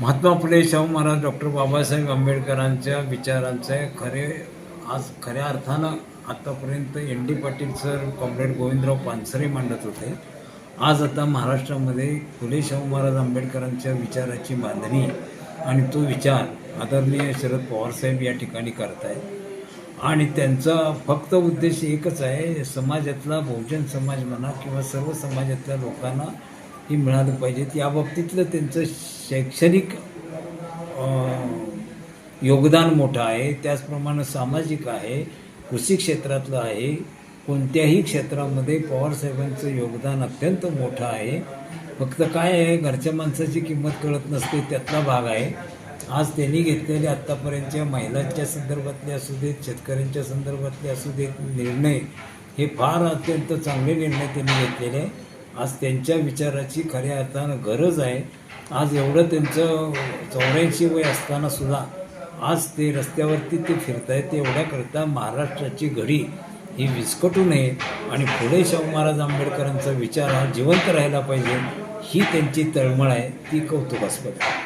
Mahatma Phule Shahu Maharaj doctor Babasaheb आंबेडकरांच्या विचारांचे खरे आज खऱ्या अर्थानं आत्तापर्यंत N D Patil sir comrade Govindrao Pansare मांडत होते. आज आता महाराष्ट्रामध्ये फुले शाहू महाराज आंबेडकरांच्या विचाराची बांधणी आणि तो विचार आदरणीय शरद पवारसाहेब या ठिकाणी करत आहेत आणि त्यांचा फक्त उद्देश एकच आहे समाजातला बहुजन समाज म्हणा किंवा सर्व समाजातल्या लोकांना ही मिळालं पाहिजेत या बाबतीतलं त्यांचं शैक्षणिक योगदान मोठं आहे. त्याचप्रमाणे सामाजिक आहे कृषी क्षेत्रातलं आहे. कोणत्याही क्षेत्रामध्ये पवारसाहेबांचं योगदान अत्यंत मोठं आहे. फक्त काय आहे घरच्या माणसाची किंमत कळत नसते त्यातला भाग आहे. आज त्यांनी घेतलेले आत्तापर्यंतच्या महिलांच्या संदर्भातले असू देत शेतकऱ्यांच्या संदर्भातले असू देत निर्णय हे फार अत्यंत चांगले निर्णय त्यांनी घेतलेले आहे. आज त्यांच्या विचाराची खऱ्या अर्थानं गरज आहे. आज एवढं त्यांचं चौऱ्याऐंशी वय असताना सुद्धा आज ते रस्त्यावरती ते फिरतायत एवढ्याकरता महाराष्ट्राची घडी ही विस्कटू नये. आणि पुढे शाहू महाराज आंबेडकरांचा विचार हा जिवंत राहिला पाहिजे ही त्यांची तळमळ आहे. ती कौतुकास्पद आहे.